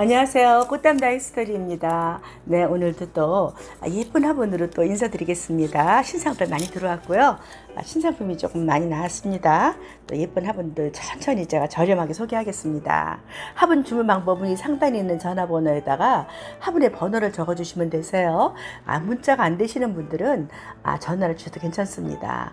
안녕하세요. 꽃담 다이 스토리입니다. 네, 오늘도 또 예쁜 화분으로 또 인사드리겠습니다. 신상품 많이 들어왔고요. 아, 신상품이 조금 많이 나왔습니다. 또 예쁜 화분들 천천히 제가 저렴하게 소개하겠습니다. 화분 주문 방법은 이 상단에 있는 전화번호에다가 화분의 번호를 적어주시면 되세요. 아, 문자가 안 되시는 분들은 아, 전화를 주셔도 괜찮습니다.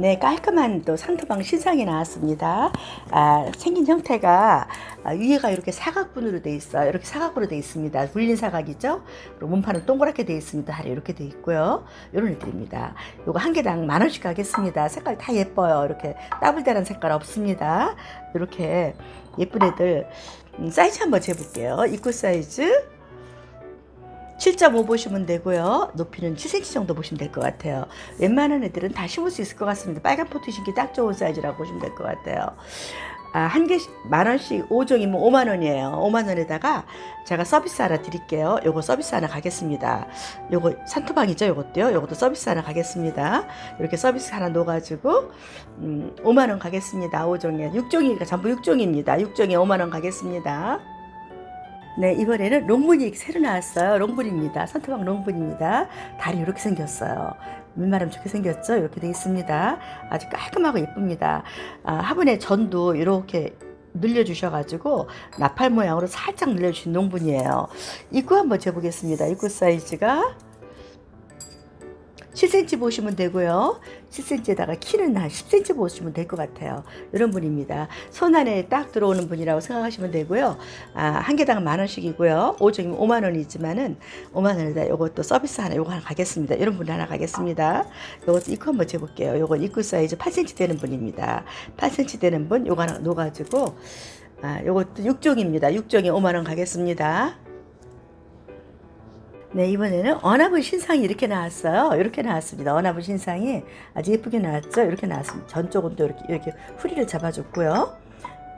네, 깔끔한 또 상토방 신상이 나왔습니다. 아, 생긴 형태가 아, 위에가 이렇게 사각분으로 돼 있어요. 이렇게 사각으로 돼 있습니다. 물린 사각이죠. 문판은 동그랗게 돼 있습니다. 다리 이렇게 돼 있고요. 이런 애들입니다. 요거 한 개당 만 원씩 가겠습니다. 색깔 다 예뻐요. 이렇게 따블대는 색깔 없습니다. 이렇게 예쁜 애들 음, 사이즈 한번 재볼게요. 입구 사이즈 7.5 보시면 되고요. 높이는 7cm 정도 보시면 될 것 같아요. 웬만한 애들은 다 심을 수 있을 것 같습니다. 빨간 포트 신기 딱 좋은 사이즈라고 보시면 될 것 같아요. 아, 한 개씩 만 원씩 5종이면 5만 원이에요. 5만 원에다가 제가 서비스 하나 드릴게요. 요거 서비스 하나 가겠습니다. 요거 산토방이죠. 요것도요. 요것도 서비스 하나 가겠습니다. 이렇게 서비스 하나 넣어가지고 음, 5만 원 가겠습니다. 5종에 6종이니까 전부 6종입니다. 6종에 5만 원 가겠습니다. 네, 이번에는 롱분이 새로 나왔어요. 롱분입니다. 산토방 롱분입니다. 다리 이렇게 생겼어요. 물마름 좋게 생겼죠? 이렇게 되어 있습니다. 아주 깔끔하고 예쁩니다. 아, 화분의 전도 이렇게 늘려주셔가지고 나팔 모양으로 살짝 늘려주신 농분이에요. 입구 한번 재보겠습니다. 입구 사이즈가 7cm 보시면 되고요. 7cm에다가 키는 한 10cm 보시면 될 것 같아요. 이런 분입니다. 손 안에 딱 들어오는 분이라고 생각하시면 되고요. 아, 한 개당 만 원씩이고요. 5종이면 5만 원이지만은 5만 원에다 요것도 서비스 하나 요거 하나 가겠습니다. 이런 분 하나 가겠습니다. 요것도 입구 한번 재볼게요. 요건 입구 사이즈 8cm 되는 분입니다. 8cm 되는 분 요거 하나 놓아가지고 아, 요것도 6종입니다. 6종에 5만 원 가겠습니다. 네, 이번에는 어나브 신상이 이렇게 나왔어요. 이렇게 나왔습니다. 어나브 신상이 아주 예쁘게 나왔죠? 이렇게 나왔습니다. 전쪽은 또 이렇게, 이렇게 후리를 잡아줬고요.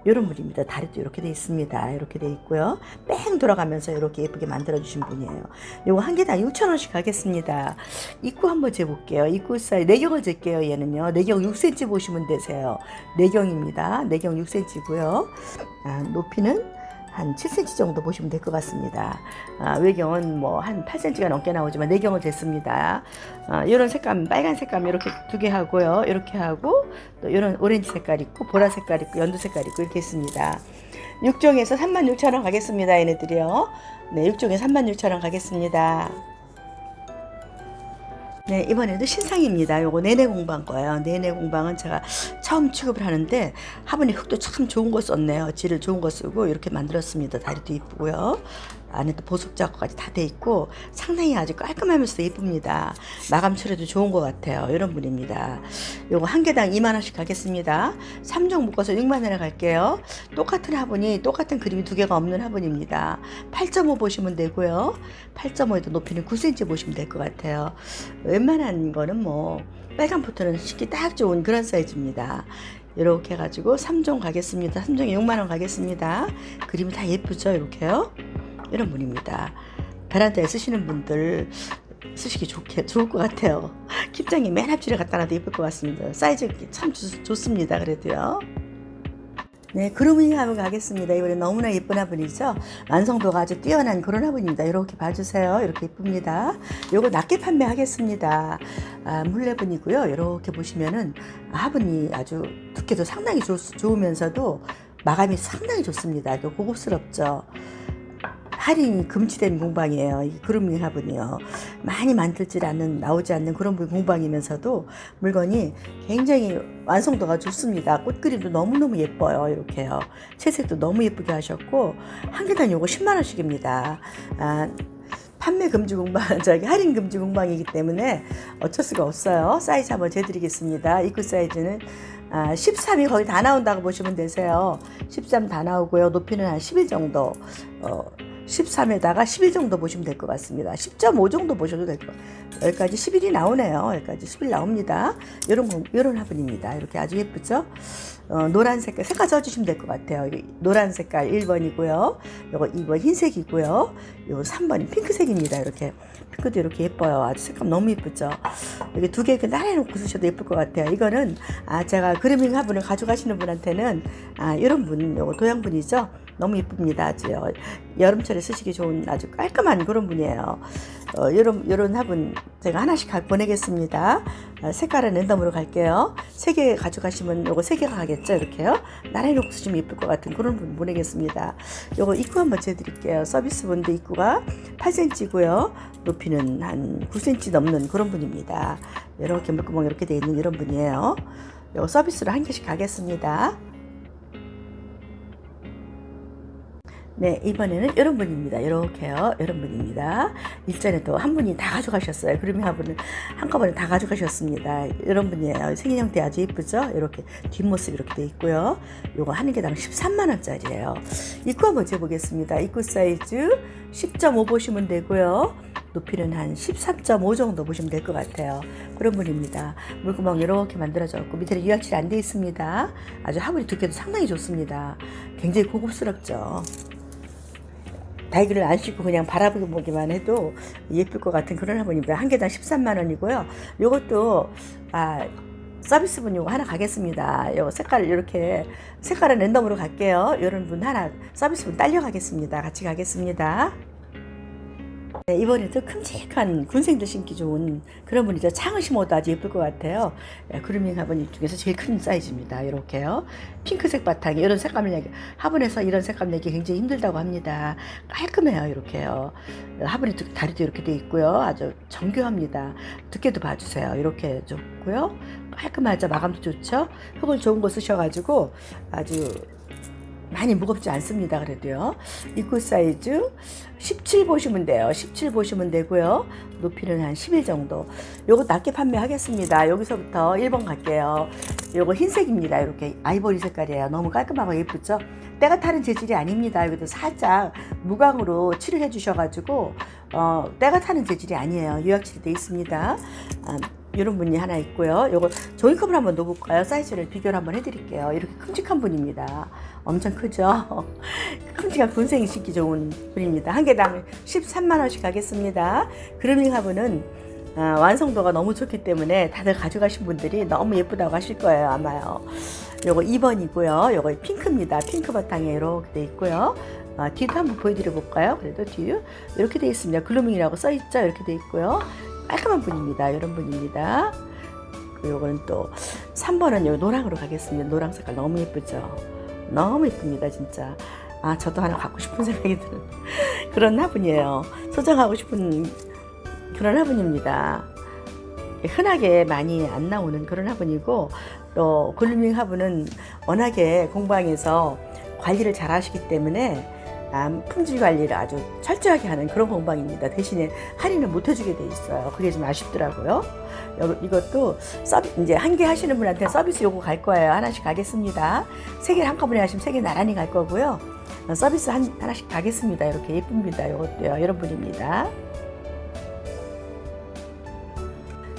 이런 물입니다. 다리도 이렇게 돼 있습니다. 이렇게 돼 있고요. 뺑 돌아가면서 이렇게 예쁘게 만들어주신 분이에요. 요거 한 개당 6,000원씩 가겠습니다. 입구 한번 재볼게요. 입구 사이, 내경을 잴게요. 얘는요. 내경 6cm 보시면 되세요. 내경입니다. 내경 6cm고요. 아, 높이는 한 7cm 정도 보시면 될 것 같습니다. 아, 외경은 뭐 한 8cm가 넘게 나오지만 내경은 됐습니다. 아, 이런 색감, 빨간 색감 이렇게 두 개 하고요. 이렇게 하고 또 이런 오렌지 색깔 있고 보라 색깔 있고 연두 색깔 있고 이렇게 있습니다. 6종에서 36,000원 가겠습니다. 얘네들이요. 네, 6종에 36,000원 가겠습니다. 네, 이번에도 신상입니다. 요거 내내 공방 거예요. 내내 공방은 제가 처음 취급을 하는데 화분이 흙도 참 좋은 거 썼네요. 질을 좋은 거 쓰고 이렇게 만들었습니다. 다리도 이쁘고요. 안에도 보석 작업까지 다 돼 있고 상당히 아주 깔끔하면서 예쁩니다. 마감 처리도 좋은 것 같아요. 이런 분입니다. 요거 한 개당 2만 원씩 가겠습니다. 3종 묶어서 6만 원에 갈게요. 똑같은 화분이 똑같은 그림이 두 개가 없는 화분입니다. 8.5 보시면 되고요. 8.5에도 높이는 9cm 보시면 될 것 같아요. 웬만한 거는 뭐 빨간 포트는 쉽게 딱 좋은 그런 사이즈입니다. 이렇게 해가지고 3종 가겠습니다. 3종에 6만원 가겠습니다. 그림이 다 예쁘죠? 이렇게요. 이런 분입니다. 베란다에 쓰시는 분들 쓰시기 좋게, 좋을 것 같아요. 킵장이 맨 앞줄에 갖다 놔도 예쁠 것 같습니다. 사이즈 참 좋, 좋습니다. 그래도요. 네, 그루밍 화분 가겠습니다. 이번에 너무나 예쁜 화분이죠. 완성도가 아주 뛰어난 그런 화분입니다. 이렇게 봐주세요. 이렇게 예쁩니다. 요거 낮게 판매하겠습니다. 아, 물레분이고요. 이렇게 보시면은 화분이 아주 두께도 상당히 좋, 좋으면서도 마감이 상당히 좋습니다. 또 고급스럽죠. 할인이 금지된 공방이에요. 이 그루밍 화분이요. 많이 만들질 않는, 나오지 않는 그런 공방이면서도 물건이 굉장히 완성도가 좋습니다. 꽃 그림도 너무너무 예뻐요. 이렇게요. 채색도 너무 예쁘게 하셨고, 한 개당 요거 10만 원씩입니다. 아, 판매 금지 공방, 저기 할인 금지 공방이기 때문에 어쩔 수가 없어요. 사이즈 한번 재드리겠습니다. 입구 사이즈는 아, 13이 거의 다 나온다고 보시면 되세요. 13 다 나오고요. 높이는 한 11 정도. 어, 13에다가 11 정도 보시면 될 것 같습니다. 10.5 정도 보셔도 될 것 같아요. 여기까지 11이 나오네요. 여기까지 11 나옵니다. 이런 거, 이런 화분입니다. 이렇게 아주 예쁘죠? 어, 노란 색깔, 색깔 써주시면 될 것 같아요. 노란 색깔 1번이고요. 요거 2번 흰색이고요. 요거 3번이 핑크색입니다. 이렇게 핑크도 이렇게 예뻐요. 아주 색감 너무 예쁘죠. 여기 두 개 이렇게 나눠놓고 쓰셔도 예쁠 것 같아요. 이거는 아 제가 그루밍 화분을 가져가시는 분한테는 아 이런 분, 요거 도형분이죠. 너무 예쁩니다. 아주 여름철에 쓰시기 좋은 아주 깔끔한 그런 분이에요. 어, 이런 이런 화분 제가 하나씩 가- 보내겠습니다. 아, 색깔은 랜덤으로 갈게요. 세 개 가져가시면 요거 세 개가 가겠죠. 이렇게요. 나란히 놓고 쓰시면 예쁠 것 같은 그런 분 보내겠습니다. 요거 입구 한번 재드릴게요. 서비스 본드 입구가 8cm고요. 높이는 한 9cm 넘는 그런 분입니다. 이렇게 물구멍 이렇게 돼 있는 이런 분이에요. 요거 서비스로 한 개씩 가겠습니다. 네, 이번에는 이런 분입니다. 이렇게요. 이런 분입니다. 일전에 또 한 분이 다 가져가셨어요. 그루밍 한 분은 한꺼번에 다 가져가셨습니다. 이런 분이에요. 생긴 형태 아주 예쁘죠? 이렇게 뒷모습 이렇게 돼 있고요. 요거 하는 개당 13만원짜리예요. 입구 한번 재보겠습니다. 입구 사이즈 10.5 보시면 되고요. 높이는 한 13.5 정도 보시면 될 것 같아요. 그런 분입니다. 물구멍 이렇게 만들어졌고 밑에는 유약칠이 안 돼 있습니다. 아주 화분이 두께도 상당히 좋습니다. 굉장히 고급스럽죠. 다이기를 안 씻고 그냥 바라보기만 해도 예쁠 것 같은 그런 화분입니다. 한 개당 13만 원이고요. 요것도 아 서비스분 요거 하나 가겠습니다. 요 색깔 이렇게 색깔은 랜덤으로 갈게요. 이런 분 하나 서비스분 딸려 가겠습니다. 같이 가겠습니다. 네, 이번에도 큼직한 군생들 신기 좋은 그런 분이죠. 창을 심어도 아주 예쁠 것 같아요. 네, 그루밍 화분 중에서 제일 큰 사이즈입니다. 이렇게요. 핑크색 바탕에 이런 색감을 내기, 화분에서 이런 색감 내기 굉장히 힘들다고 합니다. 깔끔해요. 이렇게요. 화분이 두- 다리도 이렇게 돼 있고요. 아주 정교합니다. 두께도 봐주세요. 이렇게 좋고요. 깔끔하죠. 마감도 좋죠. 흙을 좋은 거 쓰셔가지고 아주 많이 무겁지 않습니다. 그래도요. 입구 사이즈 17 보시면 돼요. 17 보시면 되고요. 높이는 한 11 정도. 요거 낮게 판매하겠습니다. 여기서부터 1번 갈게요. 요거 흰색입니다. 이렇게 아이보리 색깔이에요. 너무 깔끔하고 예쁘죠? 때가 타는 재질이 아닙니다. 여기도 살짝 무광으로 칠을 해주셔가지고 어, 때가 타는 재질이 아니에요. 유약칠이 돼 있습니다. 아, 이런 분이 하나 있고요. 요거 종이컵을 한번 넣어볼까요? 사이즈를 비교를 한번 해드릴게요. 이렇게 큼직한 분입니다. 엄청 크죠? 큼직한 군생이 신기 좋은 분입니다. 한 개당 13만 원씩 가겠습니다. 그루밍 화분은 아, 완성도가 너무 좋기 때문에 다들 가져가신 분들이 너무 예쁘다고 하실 거예요 아마요. 요거 2번이고요. 요거 핑크입니다. 핑크 바탕에 이렇게 돼 있고요. 아, 뒤도 한번 보여드려 볼까요? 그래도 뒤 이렇게 돼 있습니다. 글루밍이라고 써 있죠. 이렇게 돼 있고요. 깔끔한 분입니다. 이런 분입니다. 요거는 또 3번은 요 노랑으로 가겠습니다. 노랑 색깔 너무 예쁘죠. 너무 예쁩니다, 진짜. 아, 저도 하나 갖고 싶은 생각이 드는 그런 화분이에요. 소장하고 싶은 그런 화분입니다. 흔하게 많이 안 나오는 그런 화분이고 또 글루밍 화분은 워낙에 공방에서 관리를 잘 하시기 때문에 아, 품질 관리를 아주 철저하게 하는 그런 공방입니다. 대신에 할인을 못 해주게 돼 있어요. 그게 좀 아쉽더라고요. 여- 이것도 서비, 이제 한 개 하시는 분한테 서비스 요거 갈 거예요. 하나씩 가겠습니다. 세 개를 한꺼번에 하시면 세 개 나란히 갈 거고요. 어, 서비스 한, 하나씩 가겠습니다. 이렇게 예쁩니다. 이것도요. 이런 분입니다.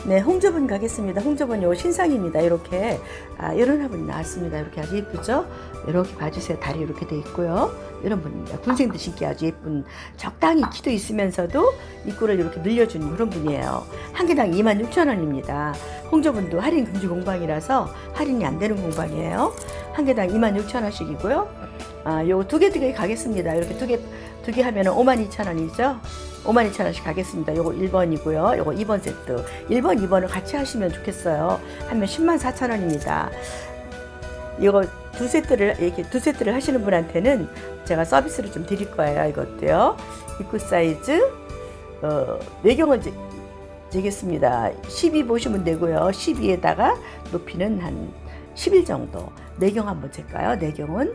네, 홍조분 가겠습니다. 홍조분 요 신상입니다. 이렇게 아, 이런 화분이 나왔습니다. 이렇게 아주 예쁘죠? 이렇게 봐주세요. 다리 이렇게 돼 있고요. 이런 분입니다. 군생들 신기 아주 예쁜 적당히 키도 있으면서도 입구를 이렇게 늘려주는 그런 분이에요. 한 개당 26,000원입니다. 홍조분도 할인 금지 공방이라서 할인이 안 되는 공방이에요. 한 개당 26,000원씩이고요. 아, 요거 두 개 두 개 가겠습니다. 이렇게 두 개 두 개 하면은 52,000원이죠. 52,000원씩 가겠습니다. 요거 1번이고요. 요거 2번 세트. 1번, 2번을 같이 하시면 좋겠어요. 하면 10만 4천원입니다. 이거 두 세트를, 이렇게 두 세트를 하시는 분한테는 제가 서비스를 좀 드릴 거예요. 이것도요. 입구 사이즈, 어, 외경을 재, 재겠습니다. 12 보시면 되고요. 12에다가 높이는 한11 정도. 내경 한번 잴까요? 내경은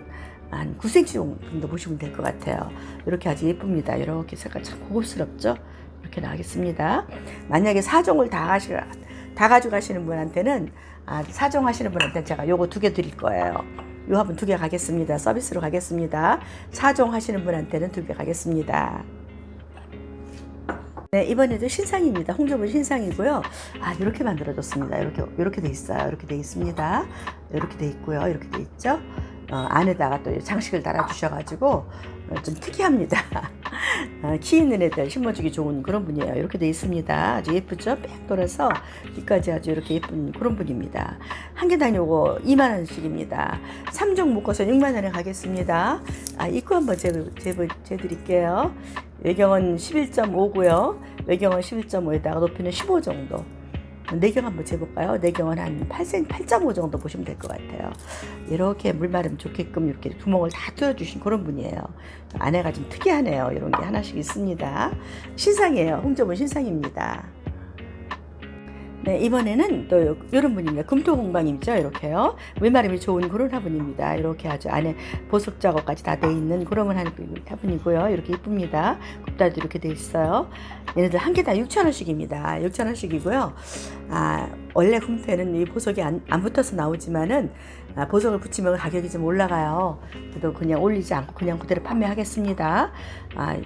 한 9cm 정도 보시면 될 것 같아요. 이렇게 아주 예쁩니다. 이렇게 색깔 참 고급스럽죠? 이렇게 나가겠습니다. 만약에 사종을 다 가시, 다 가져가시는 분한테는, 아, 사종하시는 분한테는 제가 요거 두 개 드릴 거예요. 요 화분 두 개 가겠습니다. 서비스로 가겠습니다. 사종하시는 분한테는 두 개 가겠습니다. 네, 이번에도 신상입니다. 홍조분 신상이고요. 아, 이렇게 만들어졌습니다. 이렇게, 이렇게 돼 있어요. 이렇게 돼 있습니다. 이렇게 돼 있고요. 이렇게 돼 있죠. 어, 안에다가 또 장식을 달아주셔가지고 어, 좀 특이합니다. 아, 키 있는 애들 심어주기 좋은 그런 분이에요. 이렇게 돼 있습니다. 아주 예쁘죠? 빽 돌아서 뒤까지 아주 이렇게 예쁜 그런 분입니다. 한 개당 요거 2만 원씩입니다. 3종 묶어서 6만 원에 가겠습니다. 아, 입구 한번 재, 재, 재드릴게요. 외경은 11.5고요. 외경은 11.5에다가 높이는 15 정도. 내경 한번 재볼까요? 내경은 한 8cm, 8.5 정도 보시면 될 것 같아요. 이렇게 물 마르면 좋게끔 이렇게 구멍을 다 뚫어주신 그런 분이에요. 아내가 좀 특이하네요. 이런 게 하나씩 있습니다. 신상이에요. 홍조은 신상입니다. 네, 이번에는 또 요- 요런 분입니다. 금토 공방이죠. 이렇게요. 물마름이 좋은 그런 화분입니다. 이렇게 아주 안에 보석 작업까지 다 돼 있는 그런 화분- 화분이고요. 이렇게 이쁩니다. 굽다도 이렇게 돼 있어요. 얘네들 한 개당 6,000원씩입니다. 6,000원씩이고요. 아, 원래 금토에는 이 보석이 안, 안 붙어서 나오지만은 아, 보석을 붙이면 가격이 좀 올라가요. 그래도 그냥 올리지 않고 그냥 그대로 판매하겠습니다. 아,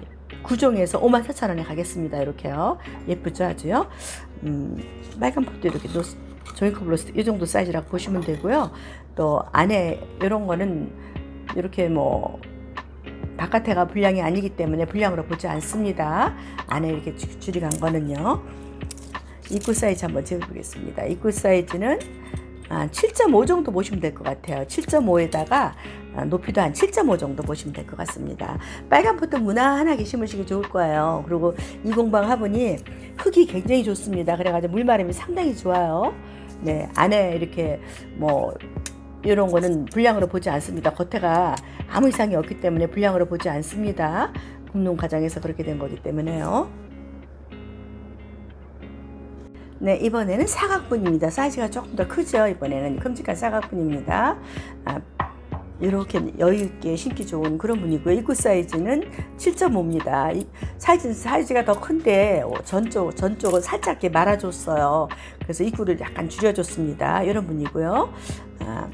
9종에서 5만 4천 원에 가겠습니다. 이렇게요. 예쁘죠, 아주요. 음, 빨간 팝도 이렇게 노, 종이컵으로 이 정도 사이즈라고 보시면 되고요. 또 안에 이런 거는 이렇게 뭐 바깥에가 분량이 아니기 때문에 분량으로 보지 않습니다. 안에 이렇게 줄- 줄이 간 거는요. 입구 사이즈 한번 재보겠습니다. 입구 사이즈는 아, 7.5 정도 보시면 될 것 같아요. 7.5에다가 아, 높이도 한 7.5 정도 보시면 될 것 같습니다. 빨간 포트 무난하게 심으시기 좋을 거예요. 그리고 이 공방 화분이 흙이 굉장히 좋습니다. 그래가지고 물마름이 상당히 좋아요. 네, 안에 이렇게 뭐 이런 거는 분량으로 보지 않습니다. 겉에가 아무 이상이 없기 때문에 분량으로 보지 않습니다. 굽는 과정에서 그렇게 된 거기 때문에요. 네, 이번에는 사각분입니다. 사이즈가 조금 더 크죠. 이번에는 큼직한 사각분입니다. 아, 이렇게 여유 있게 신기 좋은 그런 분이고요. 입구 사이즈는 7.5입니다. 이 사이즈 사이즈가 더 큰데 어, 전쪽 전쪽을 살짝 이렇게 말아줬어요. 그래서 입구를 약간 줄여줬습니다. 이런 분이고요. 아,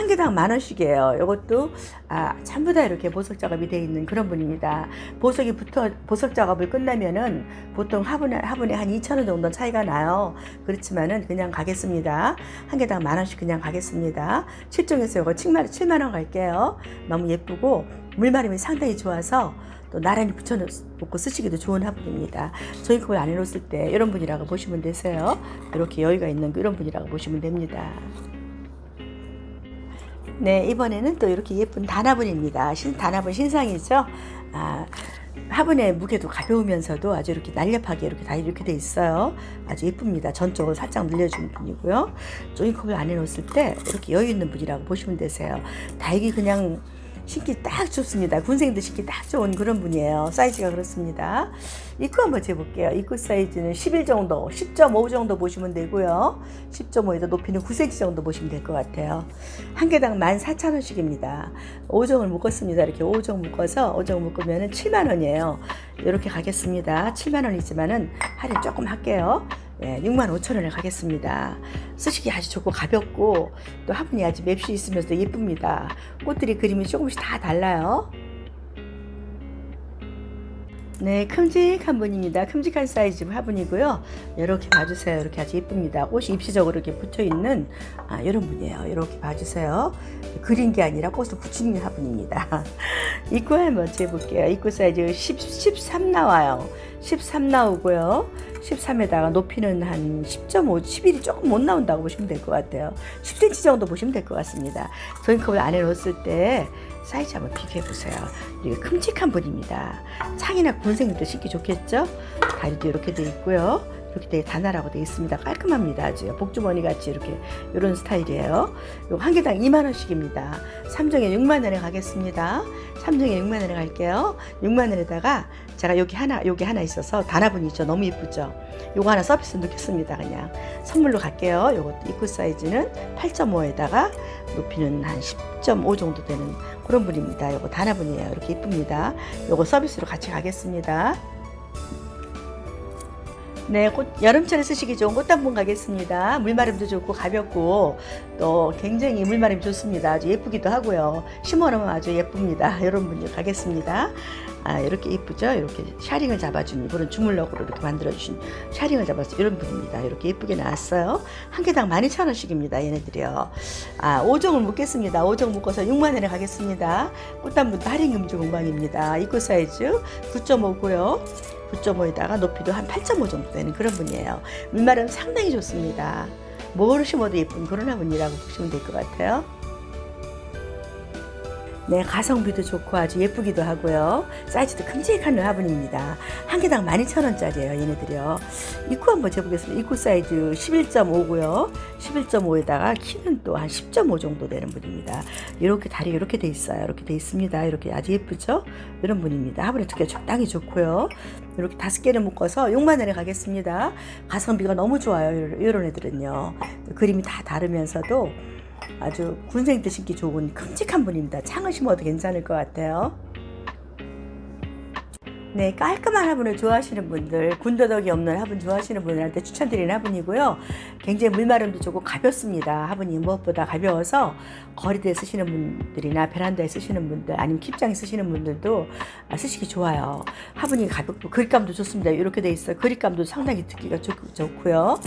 한 개당 만 원씩이에요. 이것도 아, 전부 다 이렇게 보석 작업이 되어 있는 그런 분입니다. 보석이 붙어 보석 작업을 끝나면은 보통 화분에 화분에 한 2천 원 정도 차이가 나요. 그렇지만은 그냥 가겠습니다. 한 개당 만 원씩 그냥 가겠습니다. 7종에서 이거 7만, 7만 원 갈게요. 너무 예쁘고 물마름이 상당히 좋아서 또 나란히 붙여놓고 쓰시기도 좋은 화분입니다. 저희 컵을 안에 놓았을 때 이런 분이라고 보시면 되세요. 이렇게 여유가 있는 이런 분이라고 보시면 됩니다. 네, 이번에는 또 이렇게 예쁜 단화분입니다. 신, 단화분 신상이죠. 아, 화분의 무게도 가벼우면서도 아주 이렇게 날렵하게 이렇게 다 이렇게 돼 있어요. 아주 예쁩니다. 전적으로 살짝 늘려주는 분이고요. 종이컵을 안에 놓았을 때 이렇게 여유 있는 분이라고 보시면 되세요. 다육이 그냥 신기 딱 좋습니다. 군생들 신기 딱 좋은 그런 분이에요. 사이즈가 그렇습니다. 입구 한번 재볼게요. 입구 사이즈는 11 정도, 10.5 정도 보시면 되고요. 10.5에다 높이는 9cm 정도 보시면 될 것 같아요. 한 개당 14,000원씩입니다. 5종을 묶었습니다. 이렇게 5종 묶어서 5종 묶으면 7만 원이에요. 이렇게 가겠습니다. 7만 원이지만은 할인 조금 할게요. 네, 6만 5천 원에 가겠습니다. 쓰시기 아주 좋고 가볍고 또 화분이 아주 맵시 있으면서 예쁩니다. 꽃들이 그림이 조금씩 다 달라요. 네, 큼직한 분입니다. 큼직한 사이즈 화분이고요. 이렇게 봐주세요. 이렇게 아주 예쁩니다. 꽃이 입시적으로 이렇게 붙어 있는 아, 이런 분이에요. 이렇게 봐주세요. 그린 게 아니라 꽃을 붙이는 화분입니다. 입구 한번 재볼게요. 입구 사이즈 10, 13 나와요. 13 나오고요. 13에다가 높이는 한 10.5, 11이 조금 못 나온다고 보시면 될 것 같아요. 10cm 정도 보시면 될 것 같습니다. 종이컵을 안에 넣었을 때 사이즈 한번 비교해 보세요. 이게 큼직한 분입니다. 창이나 군생도 신기 좋겠죠? 다리도 이렇게 돼 있고요. 이렇게 되게 단아라고 되어 있습니다. 깔끔합니다. 아주 복주머니 같이 이렇게 이런 스타일이에요. 요한 개당 2만 원씩입니다. 3종에 6만 원에 가겠습니다. 3종에 6만 원에 갈게요. 6만 원에다가 제가 여기 하나 여기 하나 있어서 단화분 있죠. 너무 예쁘죠. 요거 하나 서비스 넣겠습니다. 그냥 선물로 갈게요. 요것도 입구 사이즈는 8.5에다가 높이는 한 10.5 정도 되는 그런 분입니다. 요거 단화분이에요. 이렇게 예쁩니다. 요거 서비스로 같이 가겠습니다. 네, 꽃, 여름철에 쓰시기 좋은 꽃단풍 가겠습니다. 물마름도 좋고 가볍고 또 굉장히 물마름이 좋습니다. 아주 예쁘기도 하고요. 심어놓으면 아주 예쁩니다. 여러분들 가겠습니다. 아, 이렇게 예쁘죠? 이렇게 샤링을 잡아준 이분은 주물럭으로 이렇게 만들어주신 샤링을 잡아서 이런 분입니다. 이렇게 예쁘게 나왔어요. 한 개당 12,000원씩입니다. 얘네들이요. 아, 5종을 묶겠습니다. 5종 묶어서 6만 원에 가겠습니다. 꽃단분도 할인 금주 공방입니다. 입구 사이즈 9.5고요. 9.5에다가 높이도 한 8.5 정도 되는 그런 분이에요. 물마름 상당히 좋습니다. 뭐를 심어도 예쁜 그런 화분이라고 보시면 될 것 같아요. 네, 가성비도 좋고 아주 예쁘기도 하고요. 사이즈도 큼직한 화분입니다. 한 개당 12,000원짜리예요, 얘네들이요. 입구 한번 재보겠습니다. 입구 사이즈 11.5고요. 11.5에다가 키는 또 한 10.5 정도 되는 분입니다. 이렇게 다리 이렇게 돼 있어요. 이렇게 돼 있습니다. 이렇게 아주 예쁘죠? 이런 분입니다. 화분에 두께 적당히 좋고요. 이렇게 다섯 개를 묶어서 6만 원에 가겠습니다. 가성비가 너무 좋아요. 이런- 애들은요. 그림이 다 다르면서도 아주 군생들 신기 좋은 큼직한 분입니다. 창을 심어도 괜찮을 것 같아요. 네, 깔끔한 화분을 좋아하시는 분들, 군더더기 없는 화분 좋아하시는 분들한테 추천드리는 화분이고요. 굉장히 물마름도 좋고 가볍습니다. 화분이 무엇보다 가벼워서 거리대에 쓰시는 분들이나 베란다에 쓰시는 분들, 아니면 킵장에 쓰시는 분들도 아, 쓰시기 좋아요. 화분이 가볍고 그립감도 좋습니다. 이렇게 돼 있어요. 그립감도 상당히 듣기가 좋, 좋고요.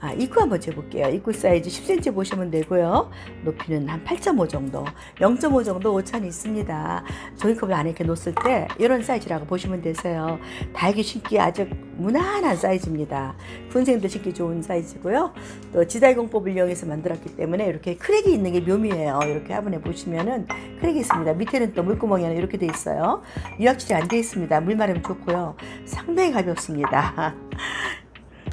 아, 입구 한번 재볼게요. 입구 사이즈 10cm 보시면 되고요. 높이는 한 8.5 정도, 0.5 정도 오차는 있습니다. 종이컵을 안에 이렇게 놓았을 때 이런 사이즈라고 보시면 되세요. 달기 신기 아주 무난한 사이즈입니다. 군생들 신기 좋은 사이즈고요. 또 지달공법을 이용해서 만들었기 때문에 이렇게 크랙이 있는 게 묘미예요. 이렇게 화분에 보시면은 크랙이 있습니다. 밑에는 또 물구멍이 하나 이렇게 돼 있어요. 유압질이 안 돼 있습니다. 물마름 좋고요. 상당히 가볍습니다.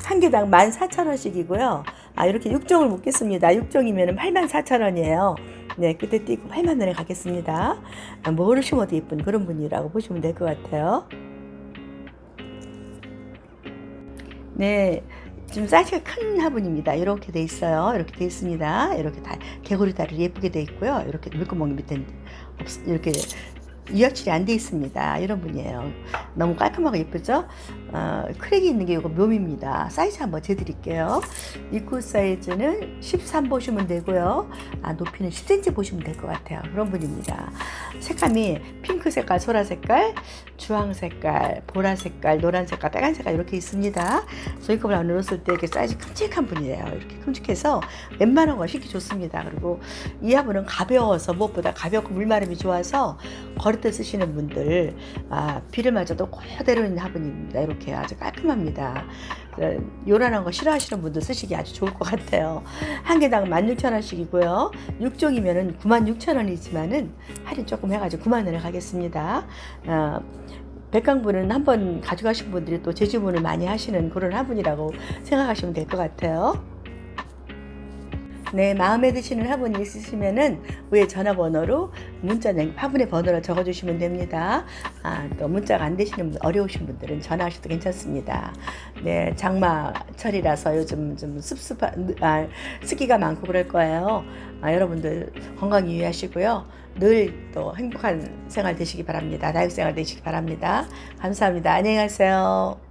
한 개당 14,000원씩이고요. 아, 이렇게 6종을 묶겠습니다. 6종이면 84,000원이에요. 네, 그때 띄고 8만 원에 가겠습니다. 아, 뭐를 심어도 예쁜 그런 분이라고 보시면 될 것 같아요. 네. 좀 사이즈가 큰 화분입니다. 이렇게 돼 있어요. 이렇게 돼 있습니다. 이렇게 다 개구리 다리 예쁘게 돼 있고요. 이렇게 물구멍이 밑에 없, 이렇게 유약칠이 안 돼 있습니다. 이런 분이에요. 너무 깔끔하고 예쁘죠? 어, 크랙이 있는 게 이거 묘미입니다. 사이즈 한번 재드릴게요. 입구 사이즈는 13 보시면 되고요. 아, 높이는 10cm 보시면 될 것 같아요. 그런 분입니다. 색감이 핑크 색깔, 소라 색깔, 주황 색깔, 보라 색깔, 노란 색깔, 빨간 색깔 이렇게 있습니다. 저희컵을 안에 넣었을 때 이렇게 사이즈 큼직한 분이에요. 이렇게 큼직해서 웬만한 거 신기 좋습니다. 그리고 이 화분은 가벼워서 무엇보다 가볍고 물마름이 좋아서 거리 대 쓰시는 분들 아, 비를 맞아도 그대로 있는 화분입니다. 이렇게 아주 깔끔합니다. 어, 요란한 거 싫어하시는 분들 쓰시기 아주 좋을 것 같아요. 한 개당 16,000원씩이고요. 6종이면은 96,000원이지만은 할인 조금 해가지고 9만 원에 가겠습니다. 어, 백강분은 한번 가져가신 분들이 또 재주문을 많이 하시는 그런 화분이라고 생각하시면 될 것 같아요. 네, 마음에 드시는 화분이 있으시면은 위에 전화번호로 문자 내 화분의 번호를 적어주시면 됩니다. 아, 또 문자가 안 되시는 분, 어려우신 분들은 전화하셔도 괜찮습니다. 네, 장마철이라서 요즘 좀 습습한 아, 습기가 많고 그럴 거예요. 아, 여러분들 건강 유의하시고요. 늘 또 행복한 생활 되시기 바랍니다. 다육 생활 되시기 바랍니다. 감사합니다. 안녕히 가세요.